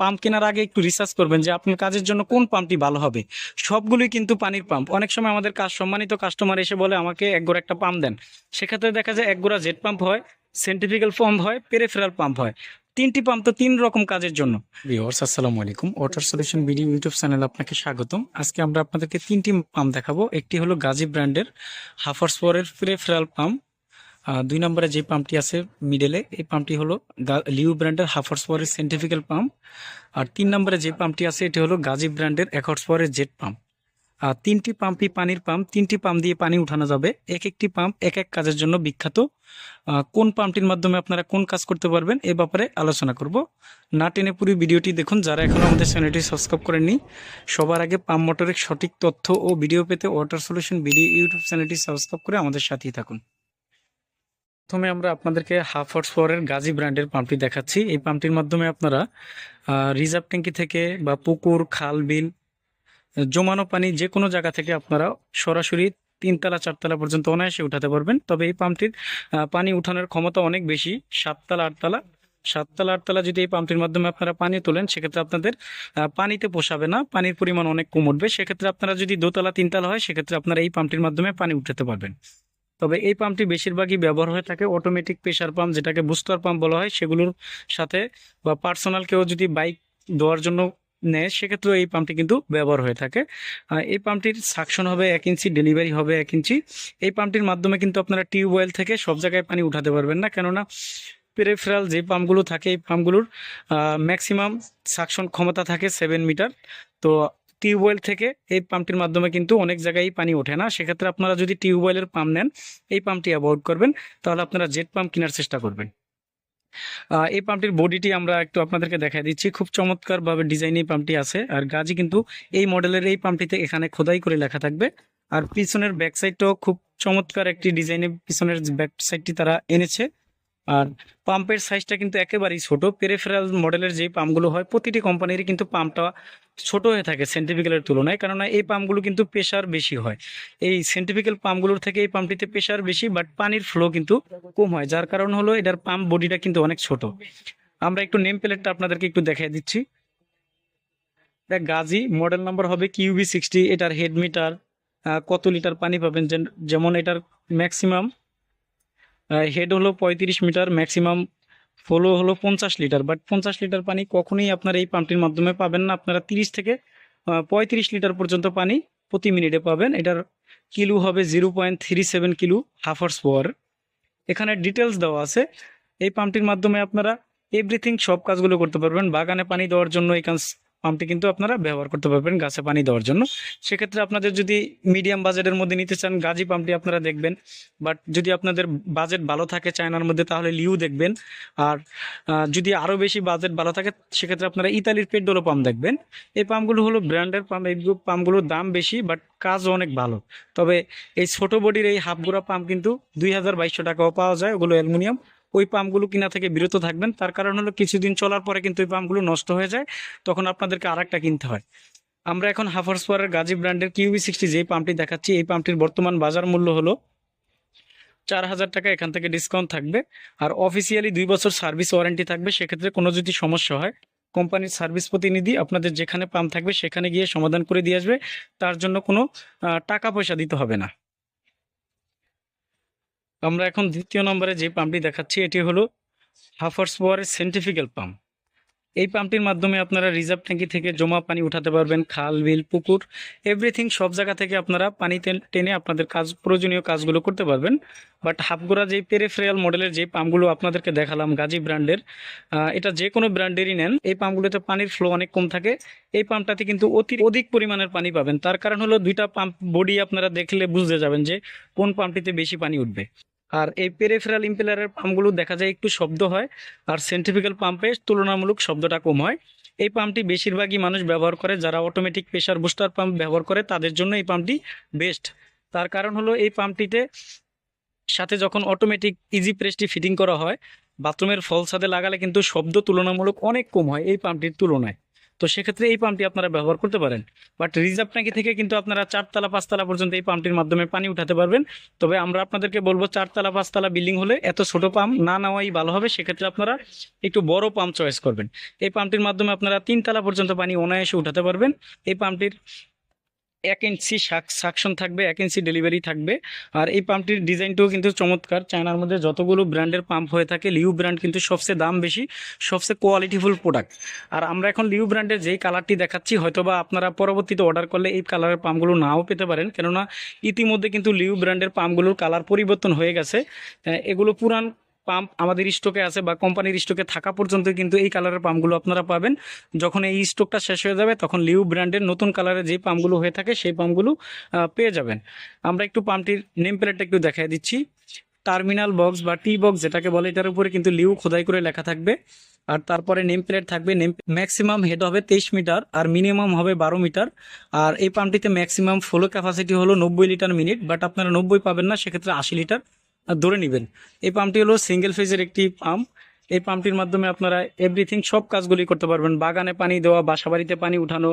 Pump কেনার আগে একটু রিসার্চ করবেন যে আপনার কাজের জন্য কোন পাম্পটি ভালো হবে। সবগুলোই কিন্তু পানির পাম্প। অনেক সময় আমাদের কাজ সম্মানিত কাস্টমার এসে বলে, আমাকে এক গোড়া একটা পাম্প দেন। সেক্ষেত্রে দেখা যায় এক গোড়া জেট পাম্প হয় সেন্টিফিক্যাল পাম্প হয় পেরেফেরাল পাম্প হয়। তিনটি পাম্প তো তিন রকম কাজের জন্য। ভিউয়ার্স আসসালামু আলাইকুম। Water solution video YouTube channel আপনাকে স্বাগতম। আজকে আমরা আপনাদেরকে তিনটি পাম্প দেখাবো। একটি হলো গাজী ব্র্যান্ডের হাফার্স পরের পেরেফেরাল পাম্প দুই নম্বরে যে পাম্পটি আছে মিডলে, এই পাম্পটি হলো লিউ ব্র্যান্ডের হাফার্স পরের সেন্টিফিক্যাল পাম্প। আর তিন নম্বরে যে পাম্পটি আছে, এটি হলো গাজী ব্র্যান্ডের একর্স পরের জেট পাম্প। আর তিনটি পাম্পই পানির পাম্প, তিনটি পাম্প দিয়ে পানি উঠানো যাবে। এক একটি পাম্প এক এক কাজের জন্য বিখ্যাত। কোন পাম্পটির মাধ্যমে আপনারা কোন কাজ করতে পারবেন, এ ব্যাপারে আলোচনা করব। না টেনে পুরো ভিডিওটি দেখুন, যারা এখনও আমাদের চ্যানেলটি সাবস্ক্রাইব করেননি, সবার আগে পাম্প মোটরের সঠিক তথ্য ও ভিডিও পেতে ওয়াটার সলিউশন ভিডিও ইউটিউব চ্যানেলটি সাবস্ক্রাইব করে আমাদের সাথেই থাকুন। প্রথমে আমরা আপনাদেরকে হাফ হর্স পাওয়ারের গাজী ব্র্যান্ডের পাম্পটি দেখাচ্ছি। এই পাম্পটির মাধ্যমে আপনারা রিজার্ভ ট্যাঙ্কি থেকে বা পুকুর, খাল, বিল, জমানো পানি যে কোনো জায়গা থেকে আপনারা সরাসরি তিনতলা, চারতলা পর্যন্ত অনায়াসে উঠাতে পারবেন। তবে এই পাম্পটির পানি উঠানোর ক্ষমতা অনেক বেশি, সাততলা, আটতলা। সাততলা, আটতলা যদি এই পাম্পটির মাধ্যমে আপনারা পানি তোলেন, সেক্ষেত্রে আপনাদের পানিতে পোষাবে না, পানির পরিমাণ অনেক কম উঠবে। সেক্ষেত্রে আপনারা যদি দোতলা, তিনতলা হয়, সেক্ষেত্রে আপনারা এই পাম্পটির মাধ্যমে পানি উঠাতে পারবেন। তবে এই পাম্পটি বেশিরভাগই ব্যবহার হয়ে থাকে অটোমেটিক প্রেশার পাম্প যেটাকে বুস্টার পাম্প বলা হয়। সেগুলোর সাথে বা পার্সোনাল কেউ যদি বাইক দেওয়ার জন্য নেয়, সেক্ষেত্রেও এই পাম্পটি কিন্তু ব্যবহার হয়ে থাকে। এই পাম্পটির সাকশন হবে এক ইঞ্চি ডেলিভারি হবে এক ইঞ্চি। এই পাম্পটির মাধ্যমে কিন্তু আপনারা টিউবওয়েল থেকে সব জায়গায় পানি উঠাতে পারবেন না। কেননা পেরেফেরাল যে পাম্পগুলো থাকে, এই পাম্পগুলোর ম্যাক্সিমাম সাকশন ক্ষমতা থাকে সেভেন মিটার তো টিউবওয়েল থেকে এই পাম্পটির মাধ্যমে কিন্তু অনেক জায়গায় পানি ওঠে না। সেক্ষেত্রে আপনারা যদি টিউবওয়েলের পাম্প নেন, এই পাম্পটি অ্যাভয়েড করবেন, তাহলে আপনারা জেট পাম্প কেনার চেষ্টা করবেন। এই পাম্পটির বডিটি আমরা একটু আপনাদেরকে দেখাই দিচ্ছি। খুব চমৎকারভাবে ডিজাইন এই পাম্পটি আছে, আর গাজি কিন্তু এই মডেলের এই পাম্পটিতে এখানে খোদাই করে লেখা থাকবে। আর পিছনের ব্যাক সাইডটাও খুব চমৎকার একটি ডিজাইনের পিছনের ব্যাক সাইডটি তারা এনেছে। আর পাম্পের সাইজটা কিন্তু একেবারেই ছোট। পেরেফেরাল মডেলের যে পাম্পগুলো হয়, প্রতিটি কোম্পানিরই কিন্তু পাম্পটা ছোট হয়ে থাকে সেন্টিফিক্যালের তুলনায়। কেননা এই পাম্পগুলো কিন্তু প্রেশার বেশি হয়। এই সেন্টিফিক্যাল পাম্পগুলোর থেকে এই পাম্পটিতে প্রেশার বেশি বাট পানির ফ্লো কিন্তু কম হয়। যার কারণ হলো এটার পাম্প বডিটা কিন্তু অনেক ছোট। আমরা একটু নেম প্লেটটা আপনাদেরকে একটু দেখাই দিচ্ছি। এটা গাজি মডেল নাম্বার হবে কিউবি সিক্সটি এটার হেড মিটার কত লিটার পানি পাবেন? যেমন এটার ম্যাক্সিমাম হেড হলো পঁয়ত্রিশ মিটার ম্যাক্সিমাম ফ্লো হলো পঞ্চাশ লিটার। বাট পঞ্চাশ লিটার পানি কখনোই আপনারা এই পাম্পটির মাধ্যমে পাবেন না। আপনারা তিরিশ থেকে পঁয়ত্রিশ লিটার পর্যন্ত পানি প্রতি মিনিটে পাবেন। এটার কিলো হবে zero point three seven kilo হাফার্স power এখানে ডিটেলস দেওয়া আছে। এই পাম্পটির মাধ্যমে আপনারা এভরিথিং সব কাজগুলো করতে পারবেন। বাগানে পানি দেওয়ার জন্য কাজ পাম্পটি কিন্তু আপনারা ব্যবহার করতে পারবেন গাছে পানি দেওয়ার জন্য। সেক্ষেত্রে আপনাদের যদি মিডিয়াম বাজেটের মধ্যে নিতে চান, গাজি পাম্পটি আপনারা দেখবেন। বাট যদি আপনাদের বাজেট ভালো থাকে চায়নার মধ্যে, তাহলে লিউ দেখবেন। আর যদি আরও বেশি বাজেট ভালো থাকে, সেক্ষেত্রে আপনারা ইতালির পেট্রোলো পাম্প দেখবেন। এই পাম্পগুলো হলো ব্র্যান্ডের পাম্প। এই পাম্পগুলোর দাম বেশি বাট কাজ অনেক ভালো। তবে এই ছোট বডির এই হাফ গুড়া পাম্প কিন্তু দুই হাজার বাইশশো টাকাও পাওয়া যায়। ওগুলো অ্যালুমিনিয়াম। ওই পাম্পগুলো কিনা থেকে বিরত থাকবেন। তার কারণ হলো কিছুদিন চলার পরে কিন্তু ওই পাম্পগুলো নষ্ট হয়ে যায়। তখন আপনাদেরকে আর একটা কিনতে হয়। আমরা এখন হাফার্স পাওয়ারের গাজী ব্র্যান্ডের কিউবি সিক্সটি যে পাম্পটি দেখাচ্ছি, এই পাম্পটির বর্তমান বাজার মূল্য হলো চার হাজার টাকা। এখান থেকে ডিসকাউন্ট থাকবে। আর অফিসিয়ালি দুই বছর সার্ভিস ওয়ারেন্টি থাকবে। সেক্ষেত্রে কোনো যদি সমস্যা হয় কোম্পানির সার্ভিস প্রতিনিধি আপনাদের যেখানে পাম্প থাকবে, সেখানে গিয়ে সমাধান করে দিয়ে আসবে। তার জন্য কোনো টাকা পয়সা দিতে হবে না। আমরা এখন দ্বিতীয় নম্বরে যে পাম্পটি দেখাচ্ছি এটি হলো হাফার্স পাওয়ারের সেন্টিফিক্যাল পাম্প এই পাম্পটির মাধ্যমে আপনারা রিজার্ভ ট্যাঙ্কি থেকে জমা পানি উঠাতে পারবেন, খাল, বিল, পুকুর এভরিথিং সব জায়গা থেকে আপনারা পানি টেনে আপনাদের কাজ, প্রয়োজনীয় কাজগুলো করতে পারবেন। বাট হাফগোড়া যে পেরেফ্রেয়াল মডেলের যে পাম্পগুলো আপনাদেরকে দেখালাম, গাজী ব্র্যান্ডের এটা যে কোনো ব্র্যান্ডেরই নেন, এই পাম্পগুলোতে পানির ফ্লো অনেক কম থাকে। এই পাম্পটাতে কিন্তু অতি, অধিক পরিমাণের পানি পাবেন। তার কারণ হলো দুইটা পাম্প বডি আপনারা দেখলে বুঝতে যাবেন যে কোন পাম্পটিতে বেশি পানি উঠবে। আর এই পেরেফেরাল ইম্পেলারের পাম্পগুলো দেখা যায় একটু শব্দ হয়, আর সেন্টিফিক্যাল পাম্পে তুলনামূলক শব্দটা কম হয়। এই পাম্পটি বেশিরভাগই মানুষ ব্যবহার করে, যারা অটোমেটিক প্রেশার বুস্টার পাম্প ব্যবহার করে, তাদের জন্য এই পাম্পটি বেস্ট তার কারণ হলো এই পাম্পটিতে সাথে যখন অটোমেটিক ইজি প্রেসটি ফিটিং করা হয় বাথরুমের ফল ছাদে লাগালে কিন্তু শব্দ তুলনামূলক অনেক কম হয় এই পাম্পটির তুলনায়। তো সেক্ষেত্রে এই পাম্পটি আপনারা ব্যবহার করতে পারেন। বাট রিজার্ভ ট্যাঙ্কি থেকে কিন্তু আপনারা চারতলা, পাঁচতলা পর্যন্ত এই পাম্পটির মাধ্যমে পানি উঠাতে পারবেন। তবে আমরা আপনাদেরকে বলব, চারতলা, পাঁচতলা বিল্ডিং হলে এত ছোট পাম্প না নেওয়াই ভালো হবে। সেক্ষেত্রে আপনারা একটু বড় পাম্প চয়েস করবেন। এই পাম্পটির মাধ্যমে আপনারা তিনতলা পর্যন্ত পানি অনায়াসে উঠাতে পারবেন। এই পাম্পটির এক ইঞ্চি সাকশন থাকবে, এক ইঞ্চি ডেলিভারি থাকবে। আর এই পাম্পটির ডিজাইনটাও কিন্তু চমৎকার। চায়নার মধ্যে যতগুলো ব্র্যান্ডের পাম্প হয়ে থাকে, লিউ ব্র্যান্ড কিন্তু সবচেয়ে দাম বেশি, সবচেয়ে কোয়ালিটিফুল প্রোডাক্ট আর আমরা এখন লিউ ব্র্যান্ডের যেই কালারটি দেখাচ্ছি, হয়তোবা আপনারা পরবর্তীতে অর্ডার করলে এই কালারের পাম্পগুলো নাও পেতে পারেন। কেননা ইতিমধ্যে কিন্তু লিউ ব্র্যান্ডের পাম্পগুলোর কালার পরিবর্তন হয়ে গেছে। এগুলো পুরান পাম্প আমাদের স্টকে আছে বা কোম্পানির স্টকে থাকা পর্যন্ত কিন্তু এই কালারের পাম্পগুলো আপনারা পাবেন। যখন এই স্টকটা শেষ হয়ে যাবে, তখন লিউ ব্র্যান্ডের নতুন কালারের যে পাম্পগুলো হয়ে থাকে, সেই পাম্পগুলো পেয়ে যাবেন। আমরা একটু পাম্পটির নেম প্লেটটা একটু দেখাই দিচ্ছি। টার্মিনাল বক্স বা টি বক্স যেটাকে বলে, এটার উপরে কিন্তু লিউ খোদাই করে লেখা থাকবে। আর তারপরে নেম প্লেট থাকবে নেম ম্যাক্সিমাম হেড হবে তেইশ মিটার আর মিনিমাম হবে বারো মিটার। আর এই পাম্পটিতে ম্যাক্সিমাম ফ্লো ক্যাপাসিটি হলো নব্বই লিটার মিনিট বাট আপনারা নব্বই পাবেন না, সেক্ষেত্রে আশি লিটার। ধরে নেবেন। এই পাম্পটি হলো সিঙ্গেল ফেজের একটি পাম্প। এই পাম্পটির মাধ্যমে আপনারা এভরিথিং সব কাজগুলি করতে পারবেন। বাগানে পানি দেওয়া বাসা বাড়িতে পানি উঠানো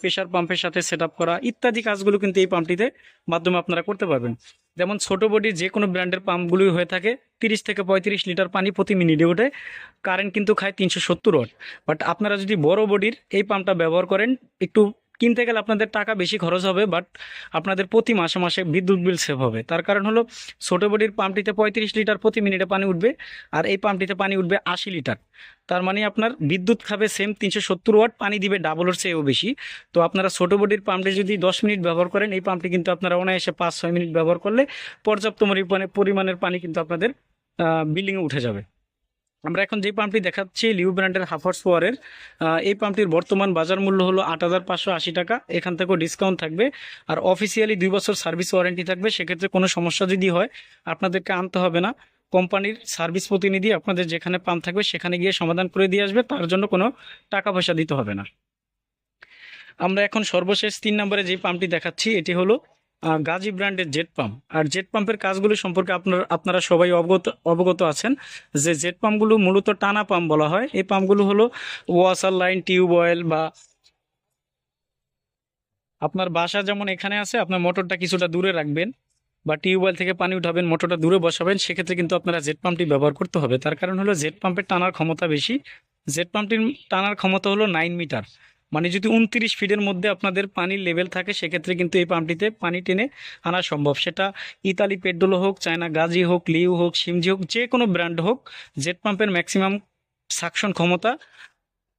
প্রেশার পাম্পের সাথে সেট করা, ইত্যাদি কাজগুলো কিন্তু এই পাম্পটিতে মাধ্যমে আপনারা করতে পারবেন। যেমন ছোট বডি যে কোনো ব্র্যান্ডের পাম্পগুলি হয়ে থাকে, তিরিশ থেকে পঁয়ত্রিশ লিটার পানি প্রতি মিনিটে ওঠে। কারেন্ট কিন্তু খায় তিনশো সত্তর ওয়াট। বাট আপনারা যদি বড় বডির এই পাম্পটা ব্যবহার করেন, একটু কিনতে গেলে আপনাদের টাকা বেশি খরচ হবে বাট আপনাদের প্রতি মাসে মাসে বিদ্যুৎ বিল সেভ হবে। তার কারণ হলো, ছোট বডির পাম্পটিতে পঁয়ত্রিশ লিটার প্রতি মিনিটে পানি উঠবে, আর এই পাম্পটিতে পানি উঠবে আশি লিটার। তার মানে আপনার বিদ্যুৎ খাবে সেম তিনশো সত্তর ওয়াট, পানি দিবে ডাবলের চেয়েও বেশি। তো আপনারা ছোট বডির পাম্পটি যদি দশ মিনিট ব্যবহার করেন, এই পাম্পটি কিন্তু আপনারা অনায়াসে পাঁচ ছয় মিনিট ব্যবহার করলে পর্যাপ্ত পরিমাণে পরিমাণের পানি কিন্তু আপনাদের বিল্ডিংয়ে উঠে যাবে। আমরা এখন যে পাম্পটি দেখাচ্ছি লিউ ব্র্যান্ডের হাফার্স পাওয়ারের এই পাম্পটির বর্তমান বাজার মূল্য হলো আট হাজার পাঁচশো আশি টাকা। এখান থেকেও ডিসকাউন্ট থাকবে। আর অফিসিয়ালি দুই বছর সার্ভিস ওয়ারেন্টি থাকবে। সেক্ষেত্রে কোনো সমস্যা যদি হয়, আপনাদেরকে আনতে হবে না। কোম্পানির সার্ভিস প্রতিনিধি আপনাদের যেখানে পাম্প থাকবে, সেখানে গিয়ে সমাধান করে দিয়ে আসবে। তার জন্য কোনো টাকা পয়সা দিতে হবে না। আমরা এখন সর্বশেষ তিন নম্বরে যে পাম্পটি দেখাচ্ছি, এটি হলো গাজী ব্র্যান্ডের জেট পাম্প। আর জেট পাম্পের কাজগুলো সম্পর্কে আপনার, আপনারা সবাই অবগত অবগত আছেন যে জেট পাম্পগুলো মূলত টানা পাম্প বলা হয়। এই পাম্পগুলো হলো ওয়াসার লাইন টিউবওয়েল বা আপনার বাসা যেমন এখানে আছে, আপনার মোটরটা কিছুটা দূরে রাখবেন বা টিউবওয়েল থেকে পানি উঠাবেন, মোটরটা দূরে বসাবেন, সেক্ষেত্রে কিন্তু আপনারা জেট পাম্পটি ব্যবহার করতে হবে। তার কারণ হলো জেট পাম্পের টানার ক্ষমতা বেশি। জেট পাম্পটির টানার ক্ষমতা হলো নাইন মিটার। মানে যদি উনত্রিশ ফিটের মধ্যে আপনাদের পানির লেভেল থাকে, সেক্ষেত্রে কিন্তু এই পাম্পটিতে পানি টেনে আনা সম্ভব। সেটা ইতালি পেট্রোল হোক, চায়না গাজি হোক, লিউ হোক সিমজি হোক, যে কোনো ব্র্যান্ড হোক জেট পাম্পের ম্যাক্সিমাম সাকশন ক্ষমতা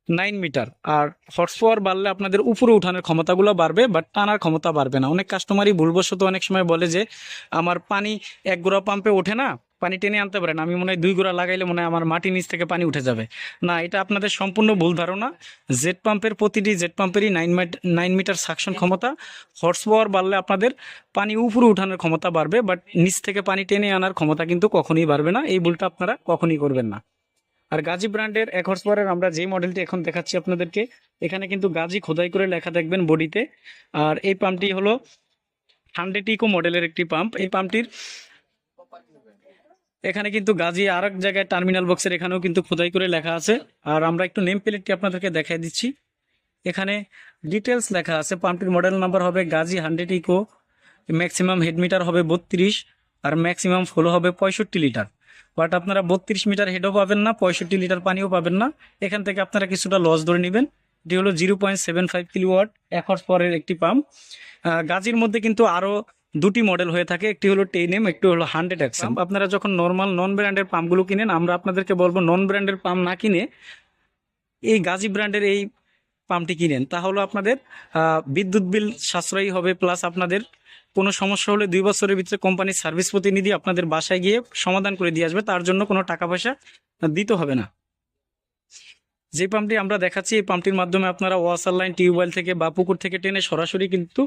নাইন মিটার আর হর্স পাওয়ার বাড়লে আপনাদের উপরে উঠানোর ক্ষমতাগুলো বাড়বে বাট টানার ক্ষমতা বাড়বে না। অনেক কাস্টমারই ভুলবশত অনেক সময় বলে যে, আমার পানি এক গোড়া পাম্পে ওঠে না পানি টেনে আনতে পারেন। আমি মনে হয় দুই গোড়া লাগাইলে মনে হয় আমার মাটির নিচ থেকে পানি উঠে যাবে। না, এটা আপনাদের সম্পূর্ণ ভুল ধারণা। জেট পাম্পের প্রতিটি, জেট পাম্পেরই নাইন নাইন মিটার সাকশন ক্ষমতা। হর্স পাওয়ার বাড়লে আপনাদের পানি উপরে উঠানোর ক্ষমতা বাড়বে বাট নিচ থেকে পানি টেনে আনার ক্ষমতা কিন্তু কখনোই বাড়বে না। এই ভুলটা আপনারা কখনই করবেন না। আর গাজী ব্র্যান্ডের এক হর্স পাওয়ারের আমরা যে মডেলটি এখন দেখাচ্ছি আপনাদেরকে, এখানে কিন্তু গাজী খোদাই করে লেখা দেখবেন বডিতে আর এই পাম্পটি হলো হান্ড্রেড ইকো মডেলের একটি পাম্প। এই পাম্পটির এখানে কিন্তু গাজী আর এক জায়গায় টার্মিনাল বক্সের এখানেও কিন্তু খোদাই করে লেখা আছে। আর আমরা একটু নেম প্লেটটি আপনাদেরকে দেখাই দিচ্ছি। এখানে ডিটেলস লেখা আছে। পাম্পটির মডেল নাম্বার হবে Gazi hundred eco maximum head metre হবে বত্রিশ, আর ম্যাক্সিমাম ফ্লো হবে পঁয়ষট্টি লিটার বাট আপনারা বত্রিশ মিটার হেডও পাবেন না, পঁয়ষট্টি লিটার পানিও পাবেন না। এখান থেকে আপনারা কিছুটা লস ধরে নেবেন। এটি হলো zero point seven five kilowatt এক হর্স পরের একটি পাম্প গাজির মধ্যে কিন্তু আরও দুটি মডেল হয়ে থাকে। একটি হলো টেন এম একটি হলো হান্ড্রেড এক্সাম আপনারা যখন নর্মাল নন ব্র্যান্ডের পাম্পগুলো কিনেন আমরা আপনাদেরকে বলব নন ব্র্যান্ডের পাম্প না কিনে এই গাজী ব্র্যান্ডের এই পাম্পটি কিনেন। তাহলে আপনাদের বিদ্যুৎ বিল সাশ্রয়ী হবে প্লাস আপনাদের কোনো সমস্যা হলে দুই বছরের ভিতরে কোম্পানির সার্ভিস প্রতিনিধি আপনাদের বাসায় গিয়ে সমাধান করে দিয়ে আসবে। তার জন্য কোনো টাকা পয়সা দিতে হবে না। যে পাম্পটি আমরা দেখাচ্ছি, এই পাম্পটির মাধ্যমে আপনারা ওয়াসার লাইন, টিউবওয়েল থেকে বা পুকুর থেকে টেনে সরাসরি কিন্তু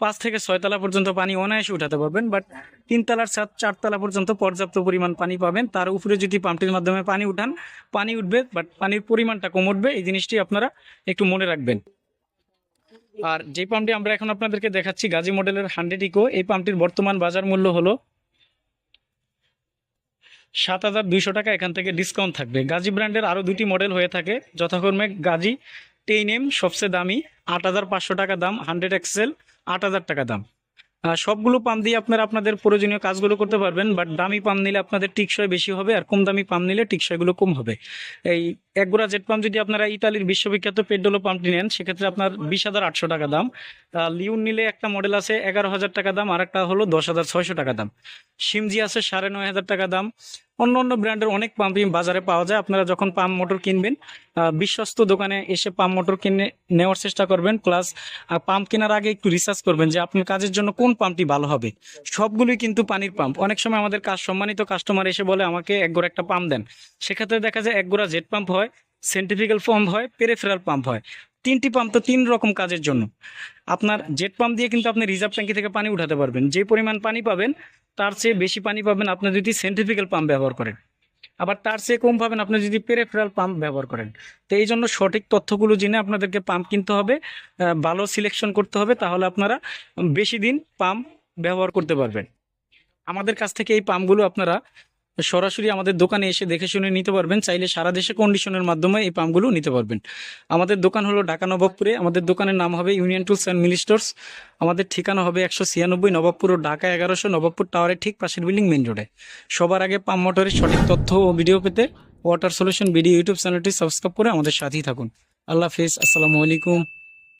পাঁচ থেকে ছয়তলা পর্যন্ত পানি অনায়াসে উঠাতে পারবেন। বাট তিনতলার সাত চারতলা পর্যন্ত পর্যাপ্ত পরিমাণ পানি পাবেন। তার উপরে যদি পাম্পটির মাধ্যমে পানি উঠান, পানি উঠবে বাট পানির পরিমাণটা কম উঠবে, এই জিনিসটি আপনারা একটু মনে রাখবেন। আর যে পাম্পটি আমরা এখন আপনাদেরকে দেখাচ্ছি, গাজী মডেলের হান্ড্রেড ইকো, এই পাম্পটির বর্তমান বাজার মূল্য হলো সাত হাজার দুইশো টাকা এখান থেকে ডিসকাউন্ট থাকবে। গাজী ব্র্যান্ডের আরও দুটি মডেল হয়ে থাকে। যথাক্রমে গাজী টেন এম সবচেয়ে দামি, আট হাজার পাঁচশো টাকা দাম, হান্ড্রেড এক্সেল আট হাজার টাকা দাম। সবগুলো পাম্প দিয়ে আপনারা আপনাদের প্রয়োজনীয় কাজগুলো করতে পারবেন বাট দামি পাম্প নিলে আপনাদের টিকসই বেশি হবে আর কম দামি পাম্প নিলে টিকসইগুলো কম হবে। এই একগুড়া জেট পাম্প যদি আপনারা ইতালির বিশ্ববিখ্যাত পেড্রোলো পাম্পটি নেন, সেক্ষেত্রে আপনার বিশ হাজার আটশো টাকা দাম। লিউন নিলে একটা মডেল আছে এগারো হাজার টাকা দাম আর একটা হলো দশ হাজার ছয়শো টাকা দাম। সিমজি আছে সাড়ে নয় হাজার টাকা দাম। অন্য অন্য ব্র্যান্ডের অনেক পাম্পই বাজারে পাওয়া যায়। আপনারা যখন পাম্প মোটর কিনবেন বিশ্বস্ত দোকানে এসে পাম্প মোটর কিনে নেওয়ার চেষ্টা করবেন। প্লাস পাম্প কেনার আগে একটু রিসার্চ করবেন যে আপনার কাজের জন্য কোন পাম্পটি ভালো হবে। সবগুলোই কিন্তু পানির পাম্প। অনেক সময় আমাদের কাজ সম্মানিত কাস্টমার এসে বলে, আমাকে এক গোড়া একটা পাম্প দেন। সেক্ষেত্রে দেখা যায় এক গোড়া জেট পাম্প হয় সেন্টিফিক্যাল পাম্প হয় পেরেফেরাল পাম্প হয়। তিনটি পাম্প তো তিন রকম কাজের জন্য। আপনার জেট পাম্প দিয়ে কিন্তু আপনি রিজার্ভ ট্যাঙ্কি থেকে পানি উঠাতে পারবেন। যে পরিমাণ পানি পাবেন, তার চেয়ে বেশি পানি পাবেন আপনি যদি সেন্টিফিক্যাল পাম্প ব্যবহার করেন। আবার তার চেয়ে কম পাবেন আপনি যদি পেরেফেরাল পাম্প ব্যবহার করেন। তো এই জন্য সঠিক তথ্যগুলো জেনে আপনাদেরকে পাম্প কিনতে হবে ভালো সিলেকশন করতে হবে, তাহলে আপনারা বেশি দিন পাম্প ব্যবহার করতে পারবেন। আমাদের কাছ থেকে এই পাম্পগুলো আপনারা সরাসরি আমাদের দোকানে এসে দেখে শুনে নিতে পারবেন। চাইলে সারা দেশে কন্ডিশনের মাধ্যমে এই পাম্পগুলো নিতে পারবেন। আমাদের দোকান হলো ঢাকা নবাবপুরে। আমাদের দোকানের নাম হবে union tools and Mili stores আমাদের ঠিকানা হবে একশো ছিয়ানব্বই নবাবপুর ও ঢাকা এগারোশো নবাবপুর টাওয়ারের ঠিক পাশের বিল্ডিং মেন রোডে সবার আগে পাম্প মোটরের সঠিক তথ্য ও ভিডিও পেতে ওয়াটার সলিউশন ভিডিও ইউটিউব চ্যানেলটি সাবস্ক্রাইব করে আমাদের সাথেই থাকুন। আল্লাহ হাফিজ। আসসালামু আলাইকুম।